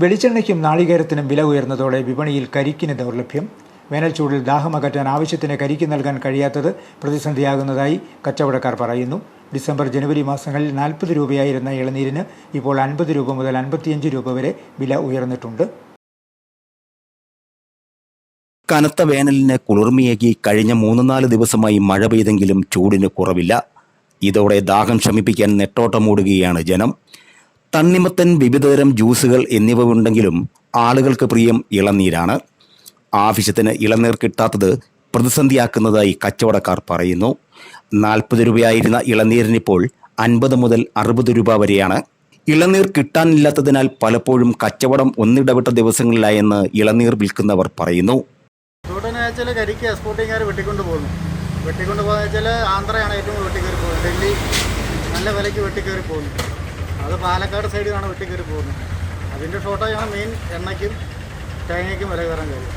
വെളിച്ചെണ്ണയ്ക്കും നാളികേരത്തിനും വില ഉയർന്നതോടെ വിപണിയിൽ കരിക്കിന് ദൗർലഭ്യം. വേനൽച്ചൂടിൽ ദാഹമകറ്റാൻ ആവശ്യത്തിന് കരിക്ക് നൽകാൻ കഴിയാത്തത് പ്രതിസന്ധിയാകുന്നതായി കച്ചവടക്കാർ പറയുന്നു. ഡിസംബർ ജനുവരി മാസങ്ങളിൽ നാൽപ്പത് രൂപയായിരുന്ന ഇളനീരിന് ഇപ്പോൾ അൻപത് രൂപ മുതൽ അൻപത്തിയഞ്ച് രൂപ വരെ വില ഉയർന്നിട്ടുണ്ട്. കനത്ത വേനലിന് കുളിർമയേകി കഴിഞ്ഞ മൂന്ന് നാല് ദിവസമായി മഴ പെയ്തെങ്കിലും ചൂടിന് കുറവില്ല. ഇതോടെ ദാഹം ശമിപ്പിക്കാൻ നെട്ടോട്ടമൂടുകയാണ് ജനം. തണ്ണിമത്തൻ വിവിധതരം ജ്യൂസുകൾ എന്നിവ ഉണ്ടെങ്കിലും ആളുകൾക്ക് പ്രിയം ഇളനീരാണ്. ആവശ്യത്തിന് ഇളനീർ കിട്ടാത്തത് പ്രതിസന്ധിയാക്കുന്നതായി കച്ചവടക്കാർ പറയുന്നു. നാൽപ്പത് രൂപയായിരുന്ന ഇളനീരിനിപ്പോൾ അൻപത് മുതൽ അറുപത് രൂപ വരെയാണ്. ഇളനീർ കിട്ടാനില്ലാത്തതിനാൽ പലപ്പോഴും കച്ചവടം ഒന്നിടവിട്ട ദിവസങ്ങളിലായെന്ന് ഇളനീർ വിൽക്കുന്നവർ പറയുന്നു. വെട്ടിക്കൊണ്ട് പോകുന്നു. വെട്ടിക്കൊണ്ട് പോകുന്ന ആന്ധ്രയാണ് ഏറ്റവും വെട്ടിക്കയറി പോകുന്നത്. ഡൽഹി നല്ല വിലയ്ക്ക് വെട്ടിക്കയറി പോകുന്നു. അത് പാലക്കാട് സൈഡിലാണ് വെട്ടിക്കയറി പോകുന്നത്. അതിന്റെ ഷോർട്ടേജാണ് മെയിൻ എണ്ണയ്ക്കും തേങ്ങയ്ക്കും വില കയറാൻ കാര്യം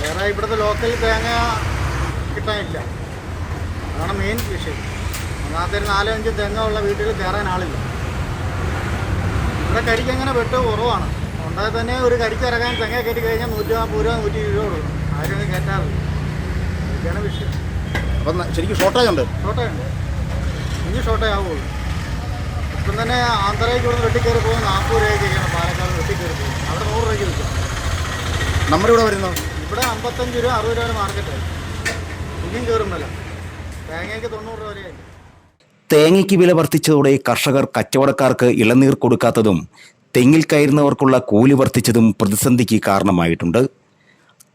വേറെ ഇവിടുത്തെ ലോക്കൽ തേങ്ങ കിട്ടാനില്ല. അതാണ് മെയിൻ വിഷയം. ഒന്നാമത്തെ നാലോ അഞ്ച് തെങ്ങ ഉള്ള വീട്ടിൽ കയറാൻ ആളില്ല. ഇവിടെ കരിക്ക് അങ്ങനെ വെട്ട് കുറവാണ്. ഉണ്ടായി തന്നെ ഒരു കരിക്ക് ഇറങ്ങാൻ തെങ്ങ കയറ്റി കഴിഞ്ഞാൽ നൂറ്റി നാൽപ്പത് രൂപ നൂറ്റി ഇരുപത് രൂപ കൊടുക്കും. ആരും ഒന്നും കയറ്റാറില്ല. ഇതൊക്കെയാണ് വിഷയം. അപ്പം ശരിക്കും ഷോർട്ടേജ് ഉണ്ട് ഷോർട്ടേജ് ഉണ്ട് ഇനി ഷോർട്ടേജ് ആവുള്ളൂ തന്നെ ആന്ധ്രയ്ക്ക് ഇവിടെ വെട്ടിക്കയറി പോകും നാൽപ്പത് രൂപയ്ക്കൊക്കെയാണ് പാലക്കാട് വെട്ടിക്കയറി പോകുന്നത്. അവിടെ നൂറ് രൂപയ്ക്ക് വിൽക്കും. നമ്മുടെ ഇവിടെ വരുന്നു? ഇവിടെ അമ്പത്തഞ്ച് രൂപ അറുപത് രൂപ മാർക്കറ്റ് ഇനിയും കയറും വില. തേങ്ങയ്ക്ക് തൊണ്ണൂറ് രൂപ വരെയായി. തേങ്ങയ്ക്ക് വില വർദ്ധിച്ചതോടെ കർഷകർ കച്ചവടക്കാർക്ക് ഇളനീർ കൊടുക്കാത്തതും തെങ്ങിൽ കയറുന്നവർക്കുള്ള കൂലി വർദ്ധിച്ചതും പ്രതിസന്ധിക്ക് കാരണമായിട്ടുണ്ട്.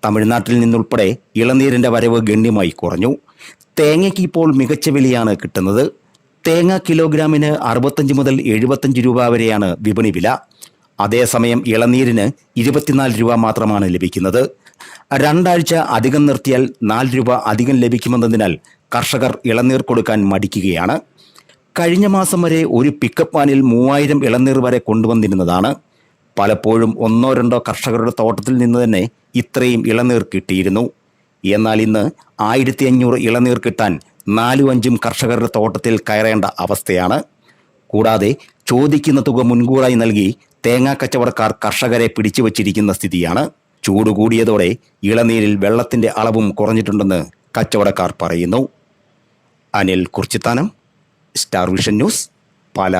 തമിഴ്നാട്ടിൽ നിന്നുൾപ്പെടെ ഇളനീരിന്റെ വരവ് ഗണ്യമായി കുറഞ്ഞു. തേങ്ങയ്ക്ക് ഇപ്പോൾ മികച്ച വിലയാണ് കിട്ടുന്നത്. തേങ്ങ കിലോഗ്രാമിന് അറുപത്തഞ്ച് മുതൽ എഴുപത്തഞ്ച് രൂപ വരെയാണ് വിപണി വില. അതേസമയം ഇളനീരിന് ഇരുപത്തിനാല് രൂപ മാത്രമാണ് ലഭിക്കുന്നത്. രണ്ടാഴ്ച അധികം നിർത്തിയാൽ നാല് രൂപ അധികം ലഭിക്കുമെന്നതിനാൽ കർഷകർ ഇളനീർ കൊടുക്കാൻ മടിക്കുകയാണ്. കഴിഞ്ഞ മാസം വരെ ഒരു പിക്കപ്പ് വാനിൽ മൂവായിരം ഇളനീർ വരെ കൊണ്ടുവന്നിരുന്നതാണ്. പലപ്പോഴും ഒന്നോ രണ്ടോ കർഷകരുടെ തോട്ടത്തിൽ നിന്ന് തന്നെ ഇത്രയും ഇളനീർ കിട്ടിയിരുന്നു. എന്നാൽ ഇന്ന് ആയിരത്തി അഞ്ഞൂറ് ഇളനീർ കിട്ടാൻ നാലും അഞ്ചും കർഷകരുടെ തോട്ടത്തിൽ കയറേണ്ട അവസ്ഥയാണ്. കൂടാതെ ചോദിക്കുന്ന തുക മുൻകൂറായി നൽകി തേങ്ങാ കച്ചവടക്കാർ കർഷകരെ പിടിച്ചു വച്ചിരിക്കുന്ന സ്ഥിതിയാണ്. ചൂട് കൂടിയതോടെ ഇളനീരിൽ വെള്ളത്തിന്റെ അളവും കുറഞ്ഞിട്ടുണ്ടെന്ന് കച്ചവടക്കാർ പറയുന്നു. Anil Kurchithanam star vision news Pala.